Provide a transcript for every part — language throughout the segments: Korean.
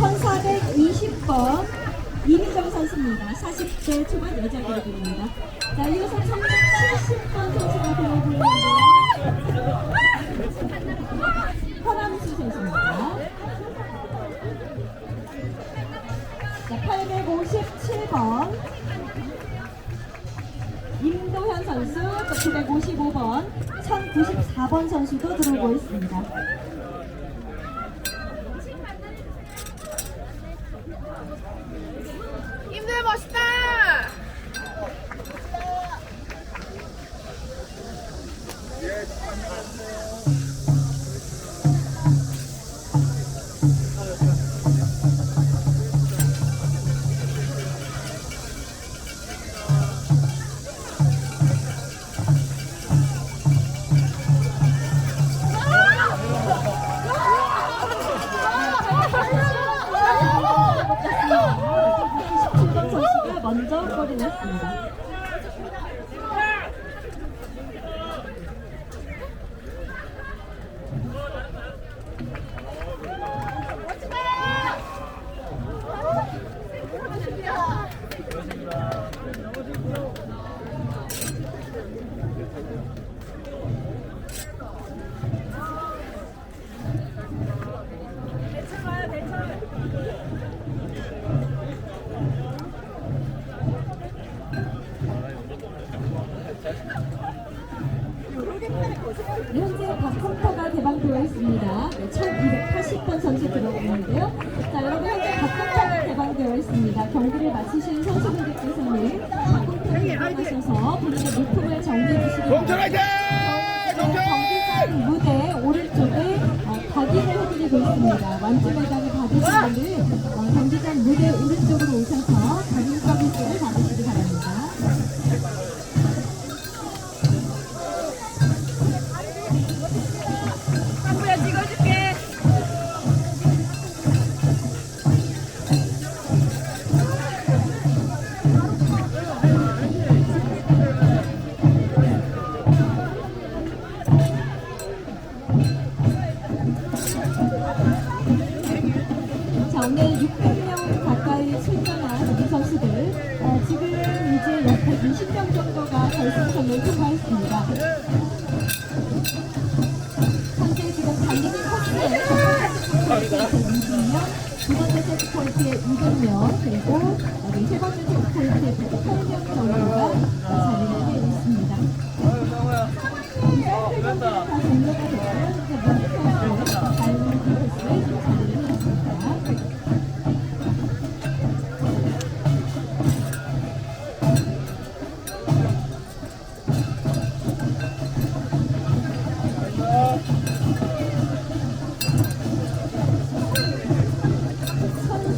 1420번 이미정 선수입니다. 40대 초반 여자 그룹입니다. 자, 이어서 370번 선수가 들어오고 있는데요. 허남수 선수입니다. 자, 857번 임도현 선수, 또 955번, 1094번 선수도 들어오고 있습니다. 현재 박컴터가 개방되어 있습니다. 네, 1280번 선수 들어오는데요. 자, 여러분 현재 박컴터가 개방되어 있습니다. 경기를 마치신 선수 분들께서는 박컴터에 입장하셔서 본인의 물품을 정리해 주시기 바랍니다. 경기장 무대 오른쪽에 어, 각인을 해드리고 있습니다. 완주 매장에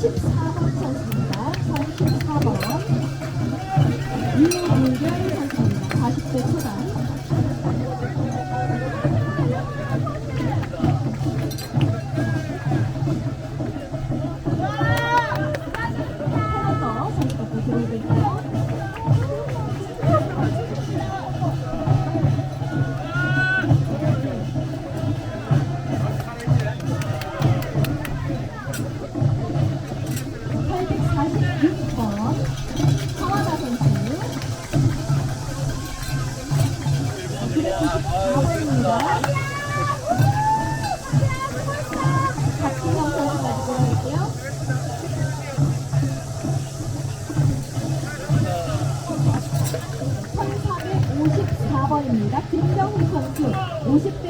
선 (1454번입니다) 김정훈 선수. (50대)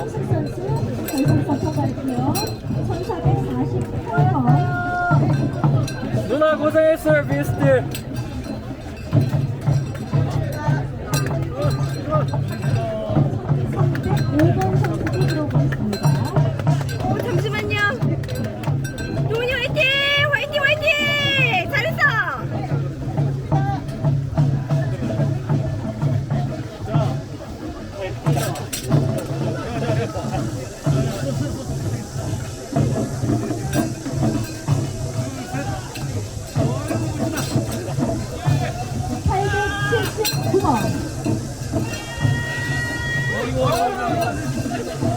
이영식 고생했어요 비스트 Vamos!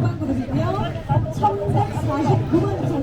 추가거든요. 1149만 원.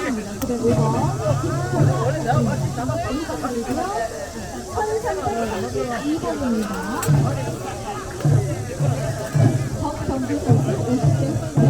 있습니다. 그리고 이거 1342번입니다. 덕경기 선수 50대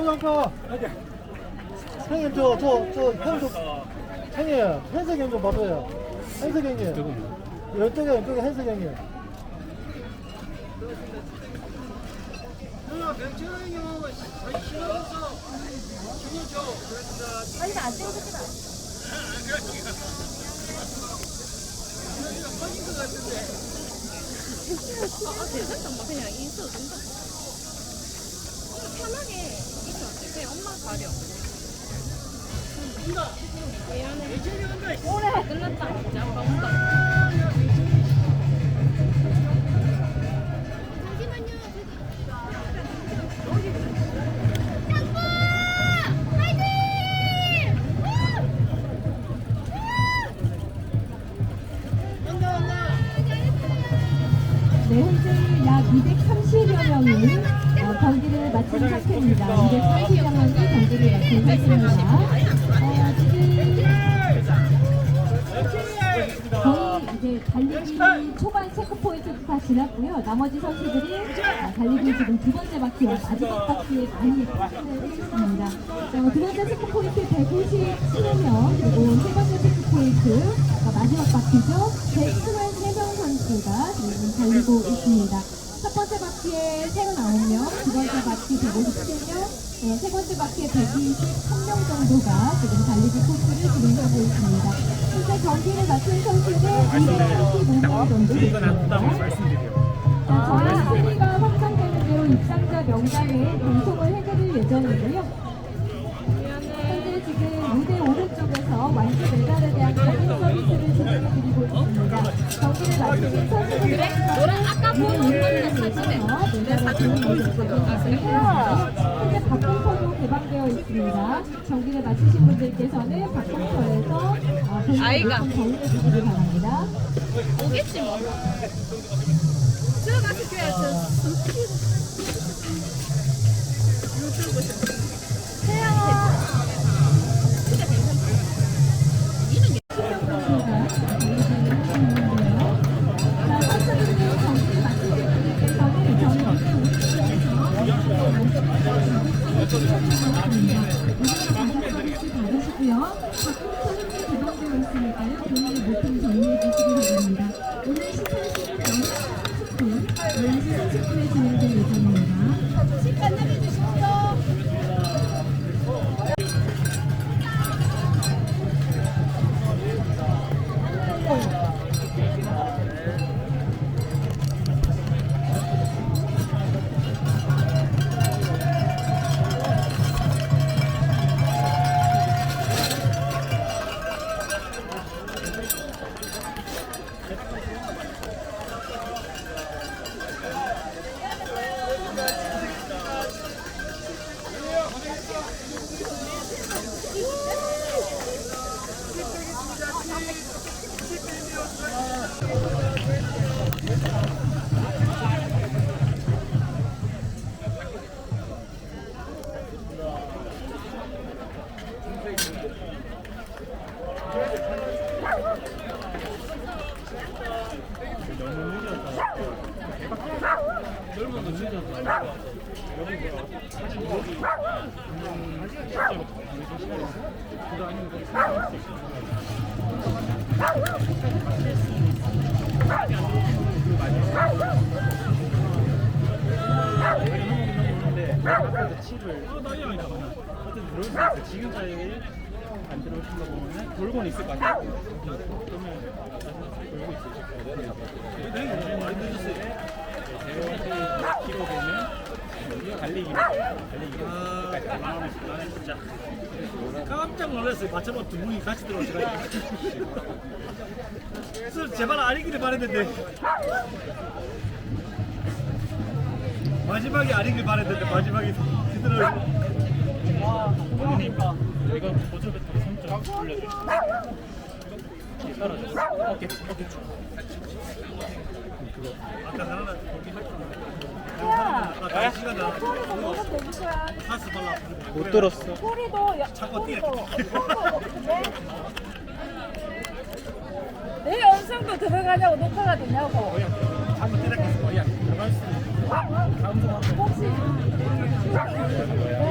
오장파 형님 저저저 혈좀 형님 현석 형좀 봐줘요 현석 형님 열두 개 열두 개 현석 형님 아니 나안 찍어주지 마. 아, 대단한 막 뭐 그냥 인수 된다. 어, 편하게. 그냥 엄마 가려. 미안해. 오래 끝났다. 진짜 아빠 온다. 잠시만요. 양보! 화이팅! 네, 현재 약 230여 명이 어, 경기를 마친 상태입니다. 230여 명이 경기를 마친 상태입니다. 어, 지금 거의 이제 달리기 초반 체크포인트도 다 지났고요. 나머지 선수들이 어, 달리기 지금 두 번째 바퀴와 마지막 바퀴에 많이 뭐두 번째 체크포인트 197명, 그리고 세 번째 체크포인트 어, 마지막 바퀴죠. 123명 선수가 지금 달리고 있습니다. 첫 번째 바퀴에 39명, 두 번째 바퀴 157명, 네, 세 번째 바퀴에 123명 정도가 지금 달리기 코스를 진행하고 있습니다. 현재 경기를 마친 선수는 235명 정도. 자, 저희 순위가 확정되는 대로 입상자 명단을 방송을 해드릴 예정이고요. 현재 지금 무대 오른쪽에서 완주 메달에 대한 경기를 마치는 선수들이 너랑 아까 본 언니네 사진에 내 사진 보여줬거든. 현재 박공터도 개방되어 있습니다. 경기를 마치신 분들께서는 본인의 아이가. 거울해 주시기 바랍니다. 오겠지 뭐. 들어가서 저 받으시 고요. 박홍철 지금 사이에 안 들어오신 거 보면은 돌고는 있을 거 아니에요. 그러면 돌고 있을 거예요. 제가 키로 되면 달리기 달리기 나는 진짜 깜짝 놀랐어요. 마찬가지로 두 분이 같이 들어오셔가지고 그래서 제발 아니기를 바랬는데 마지막에 아니길 바랬는데 마지막에 그대로 내가 보조배터리 3점 올려줘 사라졌어 오케이 오케이 그거 아까 하나 거기 할 거. 아, 시간 나. 파스 발라. 못 들었어. 소리도 자꾸 뛰어. 내 영상도 들어가냐고 녹화가 되냐고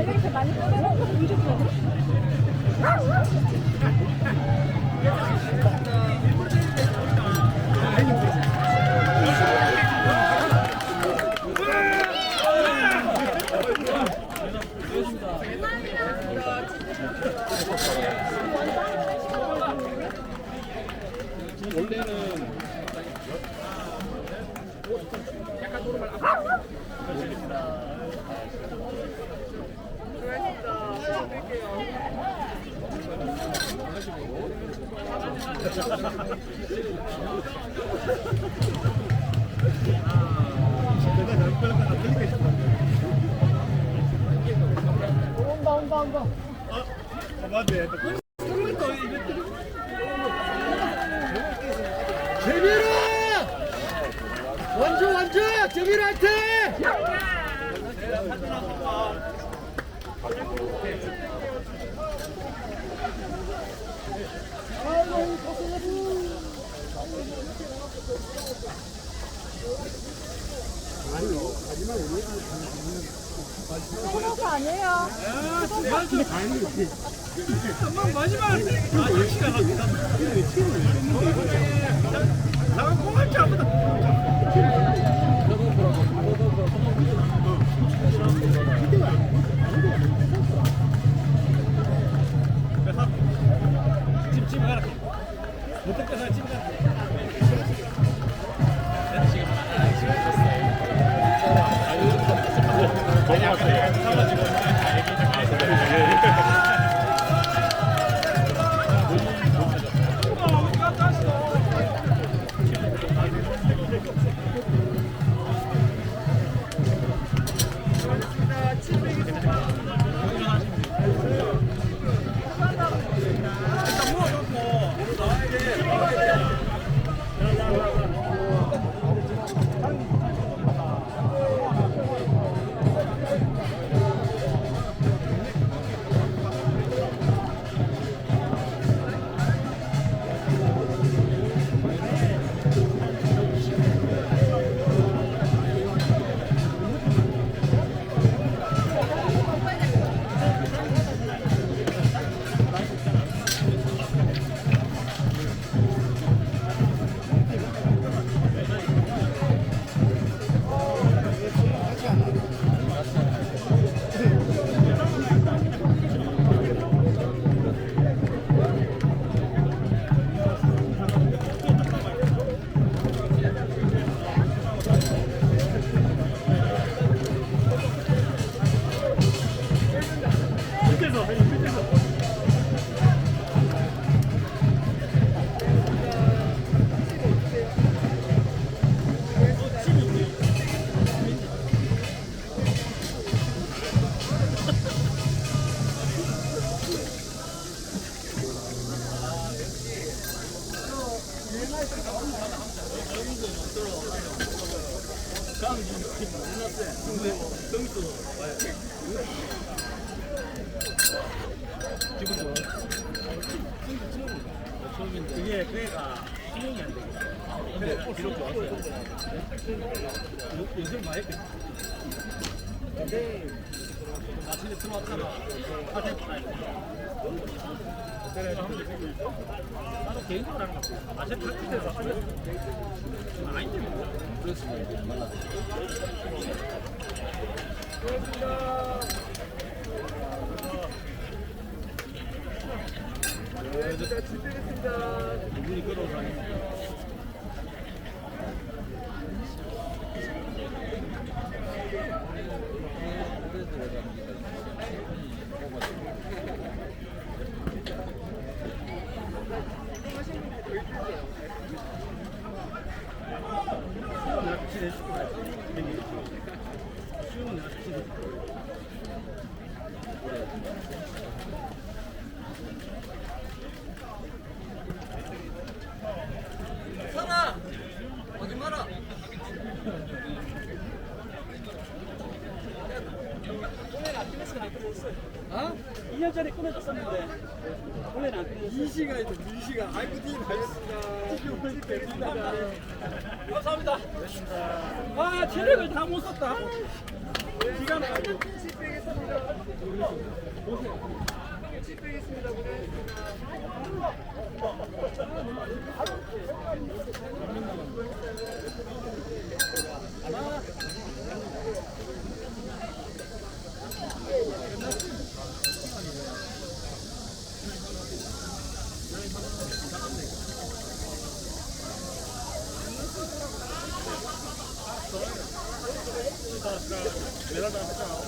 이렇게 많이 꺼내놓고 이렇게 내가 잘못 걸렸다. 나 들리게 싶어. 온다 온다 온다. 아, 아, 맞네. 또 꿀- 꿀을 또 이거 재민아! 완주 완주! 재민한테! 한번 마지막 아, 시간 합니다. 나가 줄 아무도. 이분이 끌어오라니 내가 같이 내줄 거야. 수영은 내가 같이 내줄 거야. 어? 2년 전에 끊어졌었는데 원래는 안 끊어졌어. 2시가 있어, 2시가. 아이고, 팀 가겠습니다. 감사합니다. 아, 체력을 다 못 썼다. 기간 가지고. 메달 다 했잖아.